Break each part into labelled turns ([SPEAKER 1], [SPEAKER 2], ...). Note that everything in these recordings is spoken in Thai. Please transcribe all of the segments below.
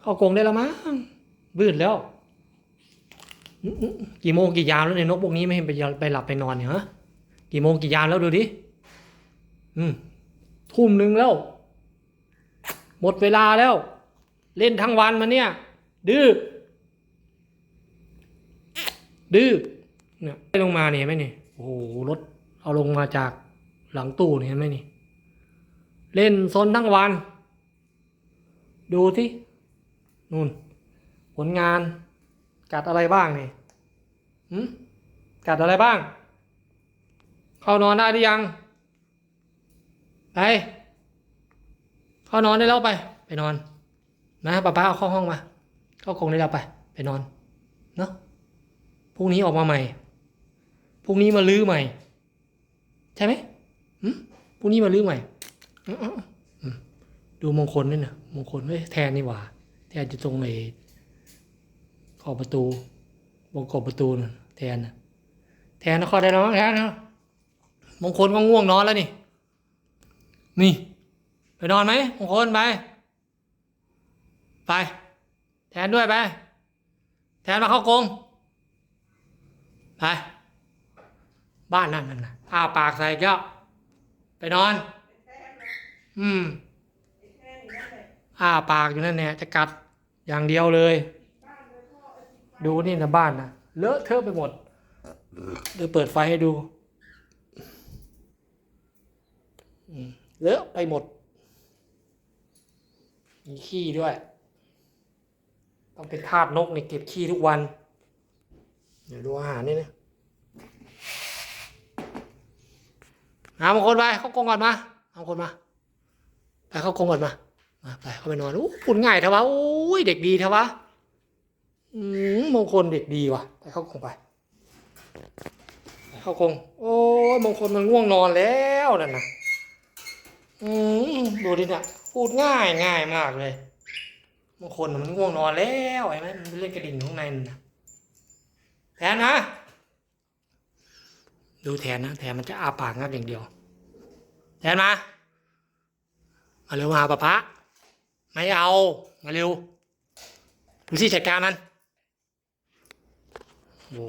[SPEAKER 1] เข้ากรงได้แล้วมั้งบืดแล้ว กี่โมงกี่ยามแล้วเนยนกพวกนี้ไม่เห็นไปไปหลับไปนอนเนี่ยฮะกี่โมงกี่ยามแล้วดูดิอืมทุ่มหนึ่งแล้ว หมดเวลาแล้ว เล่นทั้งวันมันเนี่ย ดื้อดื้อเนี่ยไม่ลงมาเนี่ยไหมนี่โอ้โหรถเอาลงมาจากหลังตู้เนี่ยไหมนี่ เล่นซนทั้งวัน ดูที่ นู่น ผลงาน กัดอะไรบ้างนี่หืมกัดอะไรบ้าง เข้านอนได้หรือยัง ไป เข้านอนได้แล้วไป ไปนอน นะป้าป้าเอาเข้าห้องมา เข้ากรงได้แล้วไป ไปนอน เนาะพรุ่งนี้ออกมาใหม่ พรุ่งนี้มาลื้อใหม่ ใช่ไหมหืมพรุ่งนี้มาลื้อใหม่ ดูมงคลนี่นะมงคลเว้ยแทนนี่หว่า แทนจะตรงไอ้ขอบประตูวงกบประตูน่ะแทนนะแทนนะขอได้แล้วมั้งแทนนะมงคลก็ง่วงนอนแล้วนี่ นี่ ไปนอนไหมมงคลไป ไป แทนด้วยไป แทนมาเข้ากรงไป บ้านนั่นนั่นนะอ้าปากใส่แก้วไปนอน อืมอ้าปากอยู่นั่นแน่จะกัด อย่างเดียวเลย ดูนี่นะบ้านนะเลอะเทอะไปหมดเดี๋ยวเปิดไฟให้ดูเลอะไปหมด มีขี้ด้วย ต้องเป็นทาสนกนี่เก็บขี้ทุกวัน เดี๋ยวดูอาหารนี่นะหาบางคนไป เข้ากรงก่อนมาเอาคนมา ไปเข้ากรงก่อนมา ไปเข้าไปนอนอู้ปุ่นง่ายเถอะวะโอ้ยเด็กดีเถอะวะอืมมงคลเด็กดีว่ะ ไปเข้ากรงไปไปเข้ากรงโอ้ยมงคลมันง่วงนอนแล้วนั่นนะอืมดูดิเนี่ยพูดง่ายง่ายมากเลยมงคลมันง่วงนอนแล้วไอ้ไหมมันเล่นกระดิ่งข้างในนะแทนนะดูแทนนะแทนมันจะอาปากงับอย่างเดียว แทนมามาเร็วมาหาป๊าป๊า ไม่เอา มาเร็วดูสิจัดการมันโอ้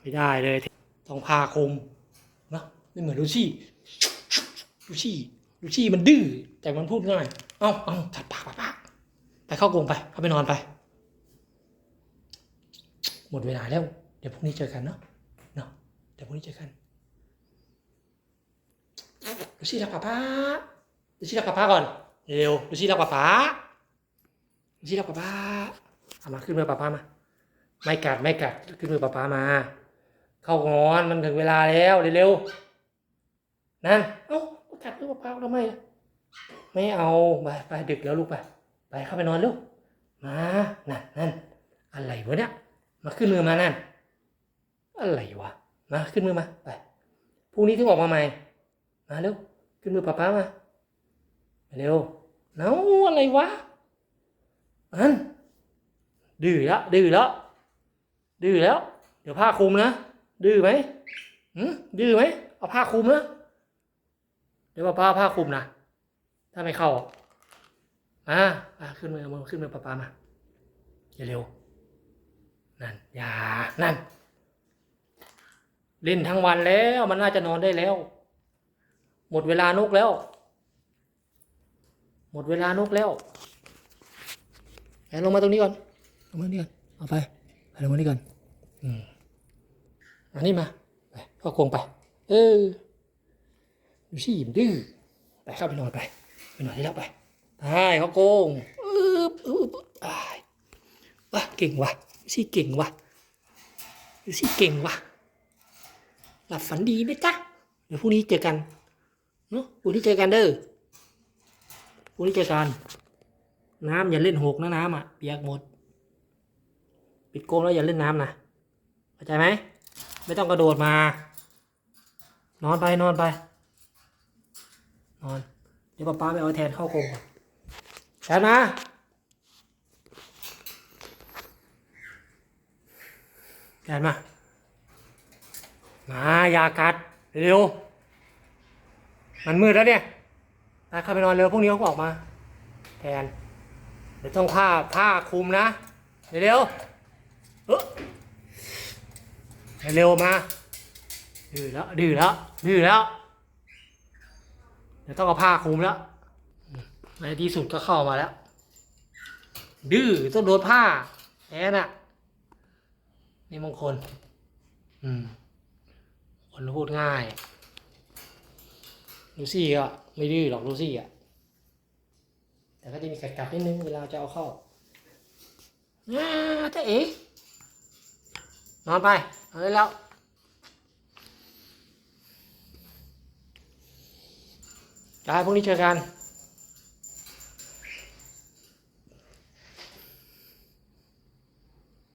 [SPEAKER 1] ไม่ได้เลย ต้องพาคมนะไม่เหมือนลูซี่ลูซี่ลูซี่มันดื้อแต่มันพูดง่าย เอ้าเอ้าจัดปากปากปากไปเข้ากรงไป เข้าไปนอนไป หมดเวลาแล้ว เดี๋ยวพรุ่งนี้เจอกันเนาะเนาะเดี๋ยวพรุ่งนี้เจอกันลูซี่รักป้าป้าลูซี่รักป้าป้าก่อน เร็วลูซี่รักป้าป้าลูซี่รักป้าป้าเอามาขึ้นมือป้าป้ามา ไม่กัดไม่กัดขึ้นมือป้าป้ามา เข้างอนมันถึงเวลาแล้วเร็วๆนั่นเอ้ากัดมือป้าป้าทำไมไม่เอาไปไปดึกแล้วลูกไปไปเข้าไปนอนลูกมานั่นนั่นอะไรวะเนี่ยมาขึ้นมือมานั่น อะไรวะมาขึ้นมือมาไปพรุ่งนี้ถึงออกมาใหม่มาเร็วขึ้นมือป้าป้ามา เร็วเนาอะไรวะอันดื้อแล้วดื้อแล้วดื้อแล้ว เดี๋ยวผ้าคลุมนะดื้อไหมหืมดื้อไหมเอาผ้าคลุมนะเดี๋ยวป้าป้าผ้าคลุมนะถ้าไม่เข้าอะมาอะขึ้นมือเอามือขึ้นมือป้าป้ามาอย่าเร็วนั่นอย่านั่น เล่นทั้งวันแล้วมันน่าจะนอนได้แล้ว หมดเวลานกแล้ว มดเวลานกแล้วแอนลงมาตรงนี้ก่อนลงมาตรงนี้ก่อนเอาไปไปลงมานี่ก่อนอืมอันนี้มาไปเข้าโครงไป เออดูสิมันดื้อไปเข้าไปนอนไปไปนอนได้แล้วไปไปเข้าโกงอึบอึบอึบอ้ายว่ะเก่งว่ะดูสิเก่งว่ะดูสิเก่งว่ะหลับฝันดีนะจ๊ะเดี๋ยวพรุ่งนี้เจอกันเนาะพรุ่งนี้เจอกันเด้อ พรุ่งนี้เจอกันน้ำอย่าเล่นหกนะน้ำอะเปียกหมด ปิดโกงแล้วอย่าเล่นน้ำนะเข้าใจไหมไม่ต้องกระโดดมา นอนไปนอนไป นอน เดี๋ยวป้าป้าไปเอาแทนเข้าโกงก่อนแทนมาแทนมามาอย่ากัดเร็วมันมืดแล้วเนี่ย ไปเข้าไปนอนเร็วพรุ่งนี้เขาก็ออกมา แทน เดี๋ยวต้องผ้าผ้าคลุมนะ เร็วๆเออเร็วมา ดื้อแล้ว ดื้อแล้ว ดื้อแล้ว เดี๋ยวต้องเอาผ้าคลุมแล้วในที่สุดก็เข้ามาแล้ว ดื้อต้องโดนผ้าแอนน่ะนี่มงคล อืม คนพูดง่าย ลูซี่ก็ไม่ดื้อหรอกลูซี่อะ แต่ก็จะมีกัดกัดนิดนึงเวลาจะเอาเข้าน้าจะเอ๋นอนไปนอนได้แล้วกายพรุ่งนี้เจอกัน